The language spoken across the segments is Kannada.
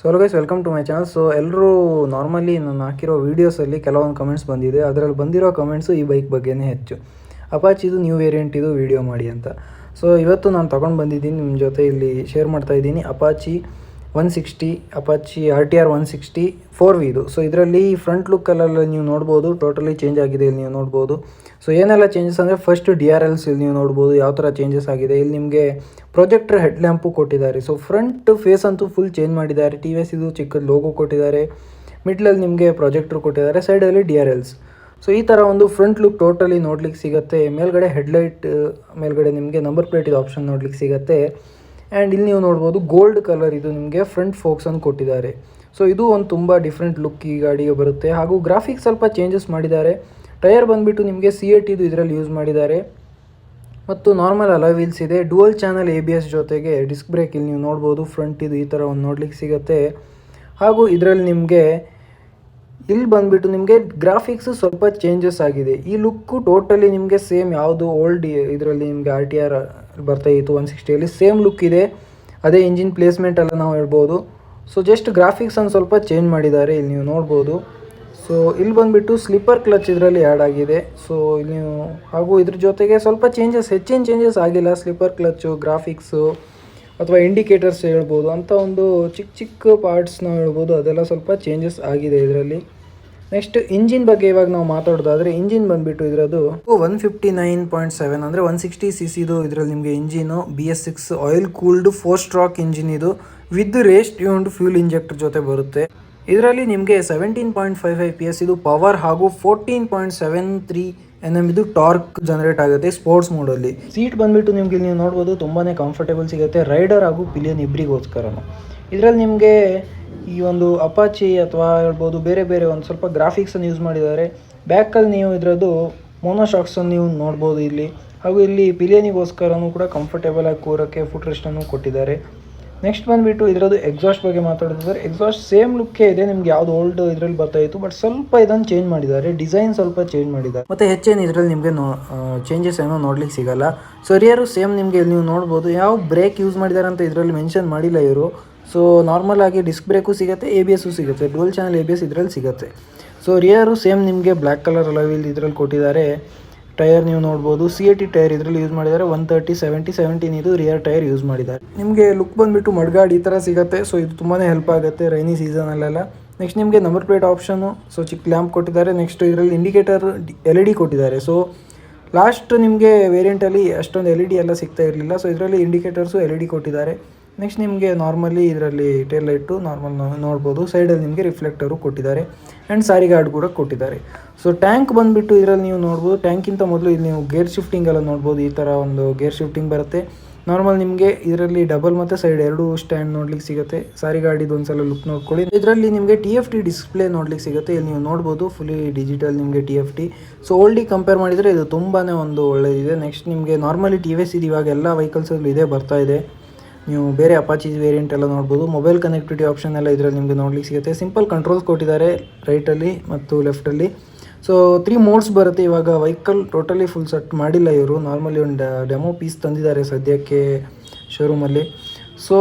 So guys welcome to my channel so ಎಲ್ಲರೂ ನಾರ್ಮಲಿ ನಾನು ಹಾಕಿರೋ ವೀಡಿಯೋಸಲ್ಲಿ ಕೆಲವೊಂದು ಕಮೆಂಟ್ಸ್ ಬಂದಿದೆ. ಅದರಲ್ಲಿ ಬಂದಿರೋ ಕಮೆಂಟ್ಸು ಈ ಬೈಕ್ ಬಗ್ಗೆನೇ ಹೆಚ್ಚು. ಅಪಾಚಿದು ನ್ಯೂ ವೇರಿಯಂಟ್ ಇದು ವೀಡಿಯೋ ಮಾಡಿ ಅಂತ. ಸೊ ಇವತ್ತು ನಾನು ತೊಗೊಂಡು ಬಂದಿದ್ದೀನಿ ನಿಮ್ಮ ಜೊತೆ ಇಲ್ಲಿ ಶೇರ್ ಮಾಡ್ತಾ ಇದ್ದೀನಿ. Apache one sixty, Apache R T R one sixty, four V ಇದು. ಸೊ ಇದರಲ್ಲಿ ಫ್ರಂಟ್ ಲುಕ್ಕಲ್ಲೆಲ್ಲ ನೀವು ನೋಡ್ಬೋದು ಟೋಟಲಿ ಚೇಂಜ್ ಆಗಿದೆ ಇಲ್ಲಿ ನೀವು ನೋಡ್ಬೋದು. ಸೊ ಏನೆಲ್ಲ ಚೇಂಜಸ್ ಅಂದರೆ ಫಸ್ಟ್ ಡಿ ಆರ್ ಎಲ್ಸ್ ಇಲ್ಲಿ ನೀವು ನೋಡ್ಬೋದು, ಯಾವ ಥರ ಚೇಂಜಸ್ ಆಗಿದೆ. ಇಲ್ಲಿ ನಿಮಗೆ ಪ್ರೊಜೆಕ್ಟರ್ ಹೆಡ್ ಲ್ಯಾಂಪು ಕೊಟ್ಟಿದ್ದಾರೆ. ಸೊ ಫ್ರಂಟ್ ಫೇಸ್ ಅಂತೂ ಫುಲ್ ಚೇಂಜ್ ಮಾಡಿದ್ದಾರೆ. ಟಿ ವಿ ಎಸ್ ಇದು ಚಿಕ್ಕದು ಲೋಗೋ ಕೊಟ್ಟಿದ್ದಾರೆ. ಮಿಡ್ಲಲ್ಲಿ ನಿಮಗೆ ಪ್ರೊಜೆಕ್ಟ್ರ್ ಕೊಟ್ಟಿದ್ದಾರೆ. ಸೈಡಲ್ಲಿ ಡಿ ಆರ್ ಎಲ್ಸ್ ಸೊ ಈ ಥರ ಒಂದು ಫ್ರಂಟ್ ಲುಕ್ ಟೋಟಲಿ ನೋಡ್ಲಿಕ್ಕೆ ಸಿಗುತ್ತೆ. ಮೇಲ್ಗಡೆ ಹೆಡ್ಲೈಟ್ ಮೇಲ್ಗಡೆ ನಿಮಗೆ ನಂಬರ್ ಪ್ಲೇಟಿದ ಆಪ್ಷನ್ ನೋಡ್ಲಿಕ್ಕೆ ಸಿಗುತ್ತೆ. ಆ್ಯಂಡ್ ಇಲ್ಲಿ ನೀವು ನೋಡ್ಬೋದು ಗೋಲ್ಡ್ ಕಲರ್ ಇದು ನಿಮಗೆ ಫ್ರಂಟ್ ಫೋಕ್ಸ್ ಅನ್ನು ಕೊಟ್ಟಿದ್ದಾರೆ. ಸೊ ಇದು ಒಂದು ತುಂಬ ಡಿಫ್ರೆಂಟ್ ಲುಕ್ ಈ ಗಾಡಿಗೆ ಬರುತ್ತೆ. ಹಾಗೂ ಗ್ರಾಫಿಕ್ಸ್ ಸ್ವಲ್ಪ ಚೇಂಜಸ್ ಮಾಡಿದ್ದಾರೆ. ಟೈರ್ ಬಂದುಬಿಟ್ಟು ನಿಮಗೆ ಸಿ ಎ ಟಿದು ಇದರಲ್ಲಿ ಯೂಸ್ ಮಾಡಿದ್ದಾರೆ. ಮತ್ತು ನಾರ್ಮಲ್ ಅಲೋ ವೀಲ್ಸ್ ಇದೆ. Dual channel A B S ಜೊತೆಗೆ ಡಿಸ್ಕ್ ಬ್ರೇಕ್ ಇಲ್ಲಿ ನೀವು ನೋಡ್ಬೋದು. ಫ್ರಂಟ್ ಇದು ಈ ಥರ ಒಂದು ನೋಡ್ಲಿಕ್ಕೆ ಸಿಗುತ್ತೆ. ಹಾಗೂ ಇದರಲ್ಲಿ ನಿಮಗೆ ಇಲ್ಲಿ ಬಂದುಬಿಟ್ಟು ನಿಮಗೆ ಗ್ರಾಫಿಕ್ಸ್ ಸ್ವಲ್ಪ ಚೇಂಜಸ್ ಆಗಿದೆ. ಈ ಲುಕ್ಕು ಟೋಟಲಿ ನಿಮಗೆ ಸೇಮ್ ಯಾವುದು ಓಲ್ಡ್ ಇದರಲ್ಲಿ ನಿಮಗೆ ಆರ್ ಟಿ ಆರ್ ಬರ್ತಾ ಇತ್ತು ಒನ್ ಸಿಕ್ಸ್ಟಿಯಲ್ಲಿ ಸೇಮ್ ಲುಕ್ ಇದೆ. ಅದೇ ಇಂಜಿನ್ ಪ್ಲೇಸ್ಮೆಂಟ್ ಎಲ್ಲ ನಾವು ಹೇಳ್ಬೋದು. ಸೊ ಜಸ್ಟ್ ಗ್ರಾಫಿಕ್ಸ್ ಒಂದು ಸ್ವಲ್ಪ ಚೇಂಜ್ ಮಾಡಿದ್ದಾರೆ. ಇಲ್ಲಿ ನೀವು ನೋಡ್ಬೋದು. ಸೊ ಇಲ್ಲಿ ಬಂದುಬಿಟ್ಟು ಸ್ಲಿಪ್ಪರ್ ಕ್ಲಚ್ ಇದರಲ್ಲಿ ಆ್ಯಡ್ ಆಗಿದೆ. ಸೊ ಇಲ್ಲಿ ನೀವು ಹಾಗೂ ಇದ್ರ ಜೊತೆಗೆ ಸ್ವಲ್ಪ ಚೇಂಜಸ್ ಹೆಚ್ಚಿನ ಚೇಂಜಸ್ ಆಗಿಲ್ಲ ಸ್ಲಿಪ್ಪರ್ ಕ್ಲಚ್ಚು ಗ್ರಾಫಿಕ್ಸು ಅಥವಾ ಇಂಡಿಕೇಟರ್ಸ್ ಹೇಳ್ಬೋದು. ಅಂತ ಒಂದು ಚಿಕ್ಕ ಚಿಕ್ಕ ಪಾರ್ಟ್ಸ್ ನಾವು ಹೇಳ್ಬೋದು. ಅದೆಲ್ಲ ಸ್ವಲ್ಪ ಚೇಂಜಸ್ ಆಗಿದೆ ಇದರಲ್ಲಿ. ನೆಕ್ಸ್ಟ್ ಇಂಜಿನ್ ಬಗ್ಗೆ ಇವಾಗ ನಾವು ಮಾತಾಡೋದಾದ್ರೆ ಇಂಜಿನ್ ಬಂದ್ಬಿಟ್ಟು ಇದರದು one fifty nine point seven ಅಂದರೆ ಒನ್ ಸಿಕ್ಸ್ಟಿ ಸಿ ಸಿದು ಇದರಲ್ಲಿ ನಿಮಗೆ engine B S six oil cooled four stroke engine ಇದು ವಿತ್ ರೇಸ್ಟ್ ಯೂನ್ ಫ್ಯೂಲ್ ಇಂಜೆಕ್ಟರ್ ಜೊತೆ ಬರುತ್ತೆ. ಇದರಲ್ಲಿ ನಿಮಗೆ seventeen point five five P S ಇದು ಪವರ್ ಹಾಗೂ fourteen point seven three N M ಇದು ಟಾರ್ಕ್ ಜನರೇಟ್ ಆಗುತ್ತೆ ಸ್ಪೋರ್ಟ್ಸ್ ಮೋಡಲ್ಲಿ ಸೀಟ್ ಬಂದ್ಬಿಟ್ಟು ನಿಮಗೆ ನೀವು ನೋಡ್ಬೋದು ತುಂಬಾ ಕಂಫರ್ಟೇಬಲ್ ಸಿಗುತ್ತೆ. ರೈಡರ್ ಹಾಗೂ ಪಿಲಿಯನ್ ಇಬ್ಬರಿಗೋಸ್ಕರನು ಇದರಲ್ಲಿ ನಿಮಗೆ ಈ ಒಂದು ಅಪಾಚಿ ಅಥವಾ ಹೇಳ್ಬೋದು ಬೇರೆ ಬೇರೆ ಒಂದು ಸ್ವಲ್ಪ ಗ್ರಾಫಿಕ್ಸನ್ನು ಯೂಸ್ ಮಾಡಿದ್ದಾರೆ. ಬ್ಯಾಕಲ್ಲಿ ನೀವು ಇದರದ್ದು ಮೋನೋಶಾಕ್ಸನ್ನು ನೀವು ನೋಡ್ಬೋದು ಇಲ್ಲಿ. ಹಾಗೂ ಇಲ್ಲಿ ಬಿರಿಯಾನಿಗೋಸ್ಕರನೂ ಕೂಡ ಕಂಫರ್ಟೇಬಲ್ ಆಗಿ ಕೂರೋಕ್ಕೆ ಫುಟ್ ರೆಸ್ಟನ್ನು ಕೊಟ್ಟಿದ್ದಾರೆ. ನೆಕ್ಸ್ಟ್ ಬಂದುಬಿಟ್ಟು ಇದರದ್ದು ಎಕ್ಸಾಸ್ಟ್ ಬಗ್ಗೆ ಮಾತಾಡೋದಾದ್ರೆ ಎಕ್ಸಾಸ್ಟ್ ಸೇಮ್ ಲುಕ್ಕೇ ಇದೆ, ನಿಮ್ಗೆ ಯಾವ್ದು ಓಲ್ಡ್ ಇದರಲ್ಲಿ ಬರ್ತಾ ಇತ್ತು ಬಟ್ ಸ್ವಲ್ಪ ಇದನ್ನು ಚೇಂಜ್ ಮಾಡಿದ್ದಾರೆ ಡಿಸೈನ್ ಸ್ವಲ್ಪ ಚೇಂಜ್ ಮಾಡಿದ್ದಾರೆ. ಮತ್ತೆ ಹೆಚ್ಚೇನು ಇದರಲ್ಲಿ ನಿಮಗೆ ಚೇಂಜಸ್ ಏನೋ ನೋಡ್ಲಿಕ್ಕೆ ಸಿಗಲ್ಲ. ಸೊ ರಿಯರು ಸೇಮ್ ನಿಮಗೆ ನೀವು ನೋಡ್ಬೋದು ಯಾವ ಬ್ರೇಕ್ ಯೂಸ್ ಮಾಡಿದ್ದಾರೆ ಅಂತ ಇದರಲ್ಲಿ ಮೆನ್ಷನ್ ಮಾಡಿಲ್ಲ ಇವರು. ಸೊ ನಾರ್ಮಲ್ ಆಗಿ ಡಿಸ್ಕ್ ಬ್ರೇಕು ಸಿಗುತ್ತೆ ಎ ಸಿಗುತ್ತೆ ಡೋಲ್ ಚಾನಲ್ ಎ ಬಿ ಇದರಲ್ಲಿ ಸಿಗುತ್ತೆ. ಸೊ ರಿಯರು ಸೇಮ್ ನಿಮಗೆ ಬ್ಲ್ಯಾಕ್ ಕಲರ್ ಅಲವಿಲ್ ಇದರಲ್ಲಿ ಕೊಟ್ಟಿದ್ದಾರೆ. ಟೈರ್ ನೀವು ನೋಡ್ಬೋದು. ಸಿ ಎ ಟಿ ಟೈರ್ ಇದರಲ್ಲಿ ಯೂಸ್ ಮಾಡಿದ್ದಾರೆ. ಒನ್ ತರ್ಟಿ ಸೆವೆಂಟಿ ಸೆವೆಂಟೀನ್ ಇದು ರಿಯರ್ ಟೈರ್ ಯೂಸ್ ಮಾಡಿದ್ದಾರೆ. ನಿಮಗೆ ಲುಕ್ ಬಂದುಬಿಟ್ಟು ಮಡ್ಗಾಡ್ ಈ ಥರ ಸಿಗುತ್ತೆ. ಸೊ ಇದು ತುಂಬಾ ಹೆಲ್ಪ್ ಆಗುತ್ತೆ ರೈನಿ ಸೀಸನಲ್ಲೆಲ್ಲ ನೆಕ್ಸ್ಟ್ ನಿಮಗೆ ನಂಬರ್ ಪ್ಲೇಟ್ ಆಪ್ಷನು ಸೊ ಚಿಕ್ಕ ಲ್ಯಾಂಪ್ ಕೊಟ್ಟಿದ್ದಾರೆ. ನೆಕ್ಸ್ಟ್ ಇದರಲ್ಲಿ ಇಂಡಿಕೇಟರ್ ಎಲ್ ಇ ಡಿ ಕೊಟ್ಟಿದ್ದಾರೆ. ಸೊ ಲಾಸ್ಟ್ ನಿಮಗೆ ವೇರಿಯಂಟಲ್ಲಿ ಅಷ್ಟೊಂದು ಎಲ್ ಇ ಡಿ ಎಲ್ಲ ಸಿಗ್ತಾ ಇರಲಿಲ್ಲ. ಸೊ ಇದರಲ್ಲಿ ಇಂಡಿಕೇಟರ್ಸು ಎಲ್ ಇ ಡಿ ಕೊಟ್ಟಿದ್ದಾರೆ. ನೆಕ್ಸ್ಟ್ ನಿಮಗೆ ನಾರ್ಮಲಿ ಇದರಲ್ಲಿ ಟೇಲ್ ಲೈಟು ನಾರ್ಮಲ್ ನೋಡ್ಬೋದು. ಸೈಡಲ್ಲಿ ನಿಮಗೆ ರಿಫ್ಲೆಕ್ಟರು ಕೊಟ್ಟಿದ್ದಾರೆ. ಆ್ಯಂಡ್ ಸಾರಿ ಗಾರ್ಡ್ ಕೂಡ ಕೊಟ್ಟಿದ್ದಾರೆ. ಸೊ ಟ್ಯಾಂಕ್ ಬಂದುಬಿಟ್ಟು ಇದರಲ್ಲಿ ನೀವು ನೋಡ್ಬೋದು. ಟ್ಯಾಂಕಿಂತ ಮೊದಲು ಇಲ್ಲಿ ನೀವು ಗೇರ್ ಶಿಫ್ಟಿಂಗ್ ಎಲ್ಲ ನೋಡ್ಬೋದು. ಈ ಥರ ಒಂದು ಗೇರ್ ಶಿಫ್ಟಿಂಗ್ ಬರುತ್ತೆ. ನಾರ್ಮಲ್ ನಿಮಗೆ ಇದರಲ್ಲಿ ಡಬಲ್ ಮತ್ತು ಸೈಡ್ ಎರಡು ಸ್ಟ್ಯಾಂಡ್ ನೋಡ್ಲಿಕ್ಕೆ ಸಿಗುತ್ತೆ. ಸಾರಿ ಗಾಡಿದು ಒಂದ್ಸಲ ಲುಕ್ ನೋಡ್ಕೊಳ್ಳಿ. ಇದರಲ್ಲಿ ನಿಮಗೆ ಟಿ ಎಫ್ ಟಿ ಡಿಸ್ಪ್ಲೇ ನೋಡ್ಲಿಕ್ಕೆ ಸಿಗುತ್ತೆ. ಇಲ್ಲಿ ನೀವು ನೋಡ್ಬೋದು ಫುಲಿ ಡಿಜಿಟಲ್ ನಿಮಗೆ ಟಿ ಎಫ್ ಟಿ ಸೊ ಓಲ್ಡಿಗೆ ಕಂಪೇರ್ ಮಾಡಿದರೆ ಇದು ತುಂಬಾ ಒಂದು ಒಳ್ಳೆಯದಿದೆ ನೆಕ್ಸ್ಟ್ ನಿಮಗೆ ನಾರ್ಮಲಿ ಟಿ ವಿ ಎಸ್ ಇದು ಇವಾಗ ಎಲ್ಲ ವೆಹಿಕಲ್ಸಲ್ಲಿ ಇದೇ, ಬರ್ತಾ ಇದೆ. ನೀವು ಬೇರೆ ಅಪಾಚಿ ವೇರಿಯಂಟ್ ಎಲ್ಲ ನೋಡ್ಬೋದು. ಮೊಬೈಲ್ ಕನೆಕ್ಟಿವಿಟಿ ಆಪ್ಷನ್ ಎಲ್ಲ ಇದರಲ್ಲಿ ನಿಮಗೆ ನೋಡ್ಲಿಕ್ಕೆ ಸಿಗುತ್ತೆ. ಸಿಂಪಲ್ ಕಂಟ್ರೋಲ್ಸ್ ಕೊಟ್ಟಿದ್ದಾರೆ ರೈಟಲ್ಲಿ ಮತ್ತು ಲೆಫ್ಟಲ್ಲಿ ಸೊ ತ್ರೀ ಮೋಡ್ಸ್ ಬರುತ್ತೆ ಇವಾಗ. ವೆಹಿಕಲ್ ಟೋಟಲಿ ಫುಲ್ ಸೆಟ್ ಮಾಡಿಲ್ಲ ಇವರು. ನಾರ್ಮಲಿ ಒಂದು ಡೆಮೋ ಪೀಸ್ ತಂದಿದ್ದಾರೆ ಸದ್ಯಕ್ಕೆ ಶೋರೂಮಲ್ಲಿ ಸೊ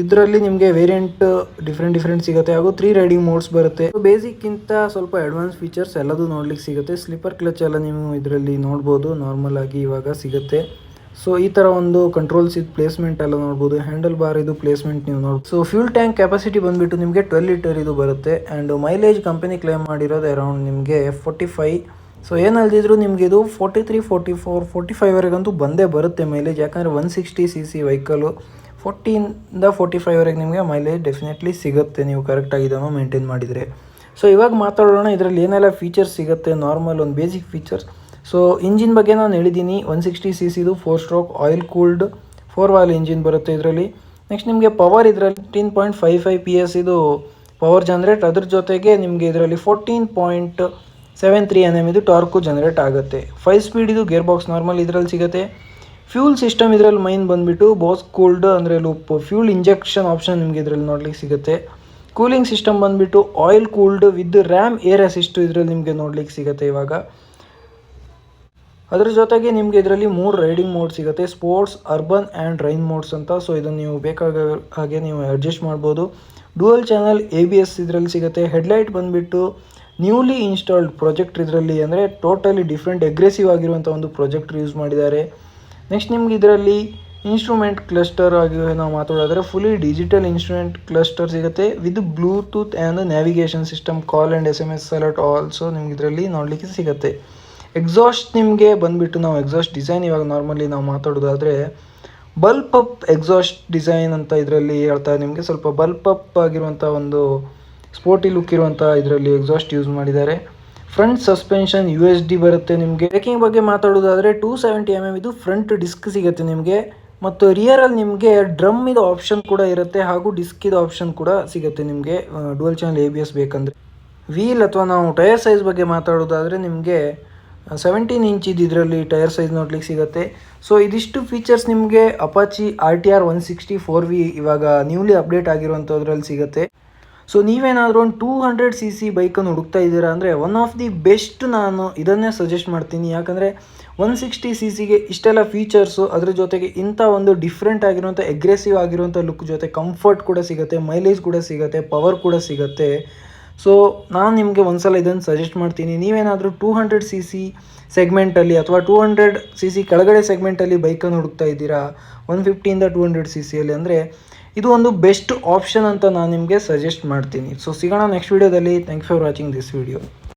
ಇದರಲ್ಲಿ ನಿಮಗೆ ವೇರಿಯಂಟ್ ಡಿಫ್ರೆಂಟ್ ಡಿಫ್ರೆಂಟ್ ಸಿಗುತ್ತೆ. ಹಾಗೂ ತ್ರೀ ರೈಡಿಂಗ್ ಮೋಡ್ಸ್ ಬರುತ್ತೆ. ಬೇಸಿಕ್ಕಿಂತ ಸ್ವಲ್ಪ ಅಡ್ವಾನ್ಸ್ ಫೀಚರ್ಸ್ ಎಲ್ಲದೂ ನೋಡ್ಲಿಕ್ಕೆ ಸಿಗುತ್ತೆ. ಸ್ಲೀಪರ್ ಕ್ಲಚ್ ಎಲ್ಲ ನೀವು ಇದರಲ್ಲಿ ನೋಡ್ಬೋದು. ನಾರ್ಮಲ್ ಆಗಿ ಇವಾಗ ಸಿಗುತ್ತೆ. ಸೊ ಈ ಥರ ಒಂದು ಕಂಟ್ರೋಲ್ಸ್ ಇದು ಪ್ಲೇಸ್ಮೆಂಟ್ ಎಲ್ಲ ನೋಡ್ಬೋದು. ಹ್ಯಾಂಡಲ್ ಬಾರ್ ಇದು ಪ್ಲೇಸ್ಮೆಂಟ್ ನೀವು ನೋಡ್ಬೋದು ಸೊ ಫ್ಯೂಲ್ ಟ್ಯಾಂಕ್ ಕೆಪಾಸಿಟಿ ಬಂದುಬಿಟ್ಟು ನಿಮಗೆ ಟ್ವೆಲ್ ಲೀಟರ್ ಇದು ಬರುತ್ತೆ. ಆ್ಯಂಡ್ ಮೈಲೇಜ್ ಕಂಪನಿ ಕ್ಲೇಮ್ ಮಾಡಿರೋದು ಅರೌಂಡ್ ನಿಮಗೆ ಫೋರ್ಟಿ ಫೈವ್ ಸೊ ಏನಲ್ದಿದ್ರು ನಿಮಗೆ ಇದು forty three forty four forty ಫೈವ್ವರೆಗಂತೂ ಬಂದೇ ಬರುತ್ತೆ ಮೈಲೇಜ್ ಯಾಕಂದರೆ one sixty C C vehicle ಫೋರ್ಟಿಯಿಂದ forty ಫೈವ್ವರೆಗೆ ನಿಮಗೆ ಮೈಲೇಜ್ ಡೆಫಿನೆಟ್ಲಿ ಸಿಗುತ್ತೆ. ನೀವು ಕರೆಕ್ಟಾಗಿ ಇದನ್ನು ಮೇಂಟೈನ್ ಮಾಡಿದರೆ. ಸೊ ಇವಾಗ ಮಾತಾಡೋಣ ಇದರಲ್ಲಿ ಏನೆಲ್ಲ ಫೀಚರ್ಸ್ ಸಿಗುತ್ತೆ. ನಾರ್ಮಲ್ ಒಂದು ಬೇಸಿಕ್ ಫೀಚರ್ಸ್ ಸೊ ಇಂಜಿನ್ ಬಗ್ಗೆ ನಾನು ಹೇಳಿದ್ದೀನಿ ಒನ್ ಸಿಕ್ಸ್ಟಿ ಸಿ ಸಿದು four stroke oil cooled four valve engine ಬರುತ್ತೆ ಇದರಲ್ಲಿ. ನೆಕ್ಸ್ಟ್ ನಿಮಗೆ ಪವರ್ ಇದರಲ್ಲಿ fifteen point five five P S ಇದು ಪವರ್ ಜನರೇಟ್ ಅದ್ರ ಜೊತೆಗೆ ನಿಮಗೆ ಇದರಲ್ಲಿ fourteen point seven three N M ಇದು ಟಾರ್ಕು ಜನರೇಟ್ ಆಗುತ್ತೆ. ಫೈವ್ ಸ್ಪೀಡ್ ಇದು ಗೇರ್ ಬಾಕ್ಸ್ ನಾರ್ಮಲ್ ಇದರಲ್ಲಿ ಸಿಗುತ್ತೆ. ಫ್ಯೂಲ್ ಸಿಸ್ಟಮ್ ಇದರಲ್ಲಿ ಮೈನ್ ಬಂದುಬಿಟ್ಟು ಬಾಸ್ ಕೂಲ್ಡ್ ಅಂದರೆ ಲೂಪ್ ಫ್ಯೂಲ್ ಇಂಜೆಕ್ಷನ್ ಆಪ್ಷನ್ ನಿಮಗೆ ಇದರಲ್ಲಿ ನೋಡ್ಲಿಕ್ಕೆ ಸಿಗುತ್ತೆ. ಕೂಲಿಂಗ್ ಸಿಸ್ಟಮ್ ಬಂದುಬಿಟ್ಟು oil cooled with ram air assist ಇದರಲ್ಲಿ ನಿಮಗೆ ನೋಡ್ಲಿಕ್ಕೆ ಸಿಗುತ್ತೆ ಇವಾಗ. ಅದ್ರ ಜೊತೆಗೆ ನಿಮಗೆ ಇದರಲ್ಲಿ ಮೂರು ರೈಡಿಂಗ್ ಮೋಡ್ ಸಿಗುತ್ತೆ sports urban and rain modes ಅಂತ. ಸೊ ಇದನ್ನು ನೀವು ಬೇಕಾಗ ಹಾಗೆ ನೀವು ಅಡ್ಜಸ್ಟ್ ಮಾಡ್ಬೋದು. Dual channel A B S ಇದರಲ್ಲಿ ಸಿಗುತ್ತೆ. ಹೆಡ್ಲೈಟ್ ಬಂದುಬಿಟ್ಟು ನ್ಯೂಲಿ ಇನ್ಸ್ಟಾಲ್ಡ್ ಪ್ರಾಜೆಕ್ಟ್ ಇದರಲ್ಲಿ ಅಂದರೆ ಟೋಟಲಿ ಡಿಫ್ರೆಂಟ್ ಅಗ್ರೆಸಿವ್ ಆಗಿರುವಂಥ ಒಂದು ಪ್ರೊಜೆಕ್ಟ್ರ್ ಯೂಸ್ ಮಾಡಿದ್ದಾರೆ. ನೆಕ್ಸ್ಟ್ ನಿಮ್ಗೆ ಇದರಲ್ಲಿ ಇನ್ಸ್ಟ್ರೂಮೆಂಟ್ ಕ್ಲಸ್ಟರ್ ಆಗಿ ನಾವು ಮಾತಾಡೋದಾದ್ರೆ ಫುಲ್ಲಿ ಡಿಜಿಟಲ್ ಇನ್ಸ್ಟ್ರೂಮೆಂಟ್ ಕ್ಲಸ್ಟರ್ ಸಿಗುತ್ತೆ. With Bluetooth and navigation system call and S M S alert also ನಿಮ್ಗೆ ಇದರಲ್ಲಿ ನೋಡಲಿಕ್ಕೆ ಸಿಗುತ್ತೆ. ಎಕ್ಸಾಸ್ಟ್ ನಿಮಗೆ ಬಂದುಬಿಟ್ಟು ನಾವು ಎಕ್ಸಾಸ್ಟ್ ಡಿಸೈನ್ ಇವಾಗ ನಾರ್ಮಲಿ ನಾವು ಮಾತಾಡೋದಾದರೆ ಬಲ್ಪ್ ಅಪ್ ಎಕ್ಸಾಸ್ಟ್ ಡಿಸೈನ್ ಅಂತ ಇದರಲ್ಲಿ ಹೇಳ್ತಾ ನಿಮಗೆ ಸ್ವಲ್ಪ ಬಲ್ಪ್ ಅಪ್ ಆಗಿರುವಂಥ ಒಂದು ಸ್ಪೋರ್ಟಿ ಲುಕ್ ಇರುವಂಥ ಇದರಲ್ಲಿ ಎಕ್ಸಾಸ್ಟ್ ಯೂಸ್ ಮಾಡಿದ್ದಾರೆ. Front suspension U S D ಬರುತ್ತೆ ನಿಮಗೆ. ಬ್ರೇಕಿಂಗ್ ಬಗ್ಗೆ ಮಾತಾಡೋದಾದರೆ ಟೂ ಸೆವೆಂಟಿ ಎಂ ಎಂ ಇದು ಫ್ರಂಟ್ ಡಿಸ್ಕ್ ಸಿಗುತ್ತೆ ನಿಮಗೆ. ಮತ್ತು ರಿಯರಲ್ಲಿ ನಿಮಗೆ ಡ್ರಮ್ ಇದು ಆಪ್ಷನ್ ಕೂಡ ಇರುತ್ತೆ ಹಾಗೂ ಡಿಸ್ಕ್ ಇದು ಆಪ್ಷನ್ ಕೂಡ ಸಿಗುತ್ತೆ ನಿಮಗೆ. Dual channel A B S ಬೇಕಂದರೆ. ವೀಲ್ ಅಥವಾ ನಾವು ಟಯರ್ ಸೈಜ್ ಬಗ್ಗೆ ಮಾತಾಡೋದಾದರೆ ನಿಮಗೆ ಸೆವೆಂಟೀನ್ ಇಂಚ್ ಇದು ಇದರಲ್ಲಿ ಟೈರ್ ಸೈಜ್ ನೋಡ್ಲಿಕ್ಕೆ ಸಿಗುತ್ತೆ. ಸೊ ಇದಿಷ್ಟು ಫೀಚರ್ಸ್ ನಿಮಗೆ Apache R T R one sixty four V ಇವಾಗ ನ್ಯೂಲಿ ಅಪ್ಡೇಟ್ ಆಗಿರುವಂಥದ್ರಲ್ಲಿ ಸಿಗುತ್ತೆ. ಸೊ ನೀವೇನಾದರೂ ಒಂದು ಟೂ ಹಂಡ್ರೆಡ್ ಸಿ ಸಿ ಬೈಕನ್ನು ಹುಡುಕ್ತಾ ಇದ್ದೀರಾ ಅಂದರೆ ಒನ್ ಆಫ್ ದಿ ಬೆಸ್ಟ್ ನಾನು ಇದನ್ನೇ ಸಜೆಸ್ಟ್ ಮಾಡ್ತೀನಿ. ಯಾಕಂದರೆ ಒನ್ ಸಿಕ್ಸ್ಟಿ ಸಿ ಸಿಗೆ ಇಷ್ಟೆಲ್ಲ ಫೀಚರ್ಸು ಅದ್ರ ಜೊತೆಗೆ ಇಂಥ ಒಂದು ಡಿಫ್ರೆಂಟ್ ಆಗಿರುವಂಥ ಎಗ್ರೆಸಿವ್ ಆಗಿರುವಂಥ ಲುಕ್ ಜೊತೆ ಕಂಫರ್ಟ್ ಕೂಡ ಸಿಗುತ್ತೆ ಮೈಲೇಜ್ ಕೂಡ ಸಿಗುತ್ತೆ ಪವರ್ ಕೂಡ ಸಿಗುತ್ತೆ. ಸೊ ನಾನು ನಿಮಗೆ ಒಂದ್ಸಲ ಇದನ್ನು ಸಜೆಸ್ಟ್ ಮಾಡ್ತೀನಿ. ನೀವೇನಾದರೂ ಟೂ ಹಂಡ್ರೆಡ್ ಸಿ ಸಿ ಸೆಗ್ಮೆಂಟಲ್ಲಿ ಅಥವಾ ಟೂ ಹಂಡ್ರೆಡ್ ಸಿ ಸಿ ಕೆಳಗಡೆ ಸೆಗ್ಮೆಂಟಲ್ಲಿ ಬೈಕನ್ನು ಹುಡುಕ್ತಾ ಇದ್ದೀರಾ? ಒನ್ ಫಿಫ್ಟಿಯಿಂದ ಟೂ ಹಂಡ್ರೆಡ್ ಸಿ ಸಿಯಲ್ಲಿ ಅಂದರೆ ಇದು ಒಂದು ಬೆಸ್ಟ್ ಆಪ್ಷನ್ ಅಂತ ನಾನು ನಿಮಗೆ ಸಜೆಸ್ಟ್ ಮಾಡ್ತೀನಿ. ಸೊ ಸಿಗೋಣ ನೆಕ್ಸ್ಟ್ ವೀಡಿಯೋದಲ್ಲಿ thank for watching this video